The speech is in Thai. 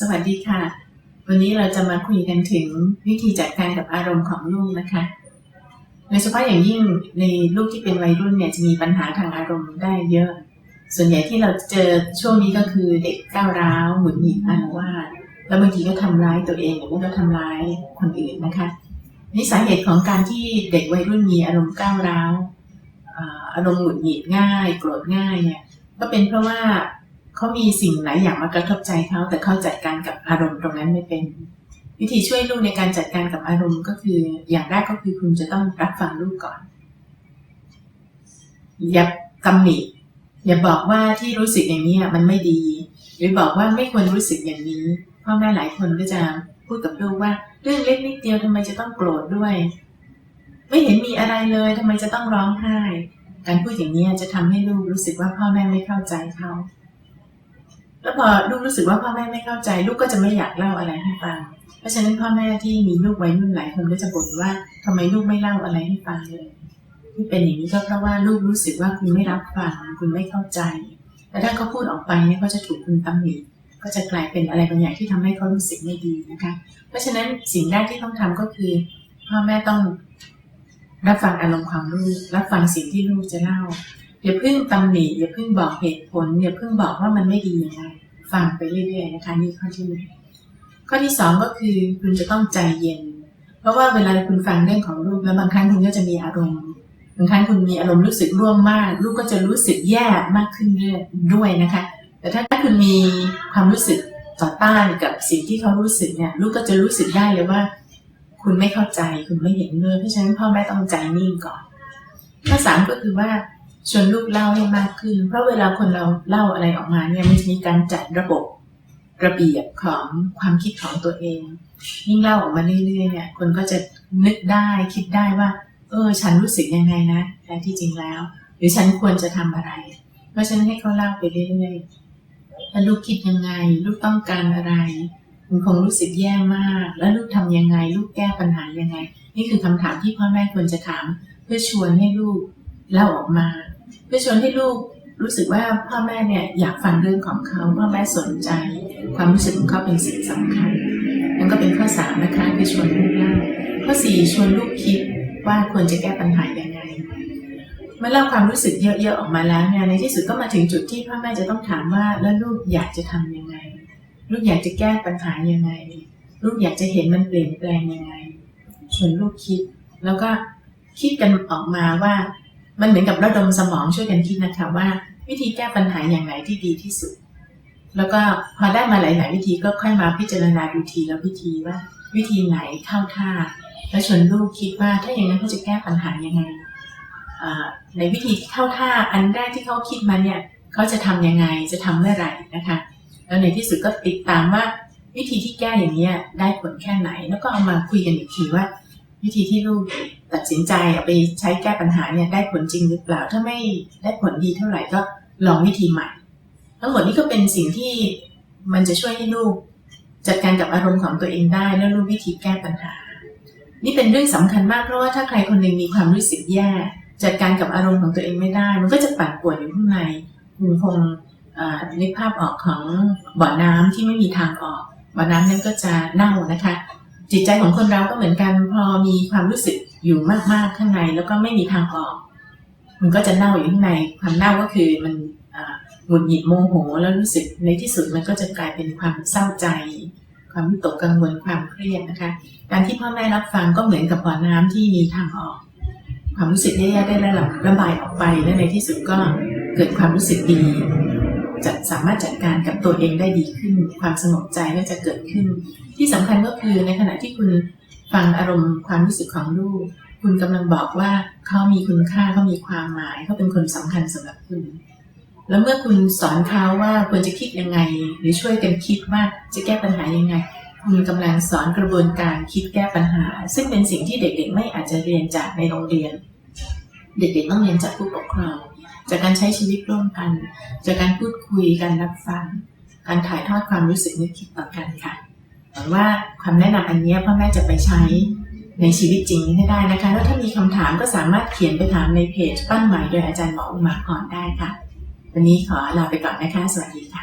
สวัสดีค่ะ วันนี้เราจะมาคุยกันถึงวิธีจัดการกับอารมณ์ของลูกนะคะโดยเฉพาะอย่างยิ่งในลูกที่เป็นวัยรุ่นเนี่ยจะมีปัญหาทางอารมณ์ได้เยอะ ส่วนใหญ่ที่เราเจอช่วงนี้ก็คือเด็กก้าวร้าวหงุดหงิดอารวาสแล้วบางทีก็ทำร้ายตัวเองหรือไม่ก็ทำร้ายคนอื่นนะคะนี่สาเหตุของการที่เด็กวัยรุ่นมีอารมณ์ก้าวร้าวอาอารมณ์หงุดหงิดง่าย โกรธง่ายเนี่ยก็เป็นเพราะว่า เขามีสิ่งหลายอย่างมากระทบใจเขาแต่เขาจัดการกับอารมณ์ตรงนั้นไม่เป็น วิธีช่วยลูกในการจัดการกับอารมณ์ก็คือ อย่างแรกก็คือคุณจะต้องรับฟังลูกก่อน อย่าตำหนิอย่าบอกว่าที่รู้สึกอย่างนี้มันไม่ดี หรือบอกว่าไม่ควรรู้สึกอย่างนี้พ่อแม่หลายคนก็จะพูดกับลูกว่าเรื่องเล็กนิดเดียวทำไมจะต้องโกรธด้วย ไม่เห็นมีอะไรเลยทำไมจะต้องร้องไห้ การพูดอย่างนี้จะทำให้ลูกรู้สึกว่าพ่อแม่ไม่เข้าใจเขา แล้วพอลูกรู้สึกว่าพ่อแม่ไม่เข้าใจ ลูกก็จะไม่อยากเล่าอะไรให้ฟัง เพราะฉะนั้นพ่อแม่ที่มีลูกวัยรุ่นหลายคนก็จะบ่นว่าทำไมลูกไม่เล่าอะไรให้ฟังเลยที่เป็นอย่างนี้ก็เพราะว่าลูกรู้สึกว่าคุณไม่รับฟังคุณไม่เข้าใจ แต่ถ้าเขาพูดออกไปเนี่ยก็จะถูกคุณตำหนิก็จะกลายเป็นอะไรบางอย่างที่ทำให้เขารู้สึกไม่ดีนะคะ เพราะฉะนั้นสิ่งแรกที่ต้องทำก็คือ พ่อแม่ต้องรับฟังอารมณ์ของลูกรับฟังสิ่งที่ลูกจะเล่า อย่าเพิ่งตำหนิอย่าเพิ่งบอกเหตุผลอย่าเพิ่งบอกว่ามันไม่ดียังไงฟังไปเรื่อยๆนะคะนี่ข้อที่หนึ่งข้อที่สองก็คือคุณจะต้องใจเย็น เพราะว่าเวลาคุณฟังเรื่องของลูกแล้วบางครั้งคุณก็จะมีอารมณ์บางครั้งคุณมีอารมณ์รู้สึกร่วมมาก ลูกก็จะรู้สึกแย่มากขึ้นเรื่อยด้วยนะคะ แต่ถ้าคุณมีความรู้สึกต่อต้านกับสิ่งที่เขารู้สึกเนี่ยลูกก็จะรู้สึกได้เลยว่า คุณไม่เข้าใจคุณไม่เห็นด้วยเพราะฉะนั้นพ่อแม่ต้องใจนิ่งก่อนข้อสามก็คือว่า ชวนลูกเล่าให้มากขึ้น เพราะเวลาคนเราเล่าอะไรออกมาเนี่ยมันจะมีการจัดระบบระเบียบของความคิดของตัวเอง ยิ่งเล่าออกมาเรื่อยๆเนี่ย คนก็จะนึกได้คิดได้ว่า เออ ฉันรู้สึกยังไงนะแท้ที่จริงแล้ว หรือฉันควรจะทำอะไร เพราะฉะนั้นให้เขาเล่าไปเรื่อยๆแล้วลูกคิดยังไง ลูกต้องการอะไรคุณคงรู้สึกแย่มาก แล้วลูกทำยังไง ลูกแก้ปัญหายังไง นี่คือคำถามที่พ่อแม่ควรจะถาม เพื่อชวนให้ลูกเล่าออกมา เพื่อชวนให้ลูกรู้สึกว่าพ่อแม่เนี่ยอยากฟังเรื่องของเขาพ่อแม่สนใจ ความรู้สึกของเขาเป็นสิ่งสำคัญนั่นก็เป็นข้อสามนะคะคือชวนลูกเล่าข้อสี่ชวนลูกคิดว่าควรจะแก้ปัญหายังไงเมื่อเล่าความรู้สึกเยอะๆออกมาแล้วเนี่ยในที่สุดก็มาถึงจุดที่พ่อแม่จะต้องถามว่าแล้วลูกอยากจะทำยังไง ลูกอยากจะแก้ปัญหายังไง ลูกอยากจะเห็นมันเปลี่ยนแปลงยังไงชวนลูกคิด แล้วก็คิดกันออกมาว่า มันเหมือนกับระดมสมองช่วยกันคิดนะคะว่า วิธีแก้ปัญหาอย่างไรที่ดีที่สุด แล้วก็พอได้มาหลาย ๆ วิธีก็ค่อยมาพิจารณาดูทีละวิธีว่า วิธีไหนเข้าท่า แล้วชวนลูกคิดว่าถ้าอย่างนั้นเขาจะแก้ปัญหายังไงในวิธีที่เข้าท่าอันแรกที่เขาคิดมาเนี่ยเขาจะทำยังไงจะทำเมื่อไหร่นะคะแล้วในที่สุดก็ติดตามว่าวิธีที่แก้อย่างนี้ได้ผลแค่ไหน แล้วก็เอามาคุยกันอีกทีว่า วิธีที่ลูก ตัดสินใจเอาไปใช้แก้ปัญหาเนี่ยได้ผลจริงหรือเปล่า ถ้าไม่ได้ผลดีเท่าไหร่ก็ลองวิธีใหม่ ทั้งหมดนี้ก็เป็นสิ่งที่มันจะช่วยให้ลูก จัดการกับอารมณ์ของตัวเองได้แล้วรู้วิธีแก้ปัญหา นี่เป็นเรื่องสำคัญมากเพราะว่าถ้าใครคนหนึ่งมีความรู้สึกแย่ จัดการกับอารมณ์ของตัวเองไม่ได้ มันก็จะปั่นป่วนอยู่ข้างในคุณคงนึกภาพออกของบ่อน้ำที่ไม่มีทางออกบ่อน้ำนั้นก็จะเน่านะคะ จิตใจของคนเราก็เหมือนกันพอมีความรู้สึก อยู่มากๆข้างในแล้วก็ไม่มีทางออก มันก็จะเน่าอยู่ข้างในความเน่าก็คือมันหงุดหงิดโมโห แล้วรู้สึกในที่สุดมันก็จะกลายเป็นความเศร้าใจ ความวิตกกังวลความเครียดนะคะ การที่พ่อแม่รับฟังก็เหมือนกับบ่อน้ำที่มีทางออก ความรู้สึกแย่ๆได้ระระบายออกไปและในที่สุดก็เกิดความรู้สึกดีจะสามารถจัดการกับตัวเองได้ดีขึ้น ความสงบใจก็จะเกิดขึ้น ที่สำคัญก็คือในขณะที่คุณ ฟังอารมณ์ความรู้สึกของลูก คุณกำลังบอกว่าเขามีคุณค่าเขามีความหมายเขาเป็นคนสำคัญสำหรับคุณ แล้วเมื่อคุณสอนเขาว่าควรจะคิดยังไง หรือช่วยกันคิดว่าจะแก้ปัญหายังไง คุณกำลังสอนกระบวนการคิดแก้ปัญหา ซึ่งเป็นสิ่งที่เด็กๆ ไม่อาจจะเรียนจากในโรงเรียน เด็กๆต้องเรียนจากผู้ปกครองจากการใช้ชีวิตร่วมกัน จากการพูดคุยการรับฟัง การถ่ายทอดความรู้สึกนึกคิดต่อกันค่ะ หวังว่าคำแนะนำอันนี้พ่อแม่จะไปใช้ในชีวิตจริงให้ได้นะคะ แล้วถ้ามีคำถามก็สามารถเขียนไปถามในเพจปั้นใหม่โดยอาจารย์หมออุมาพรได้ค่ะ วันนี้ขอลาไปก่อนนะคะ สวัสดีค่ะ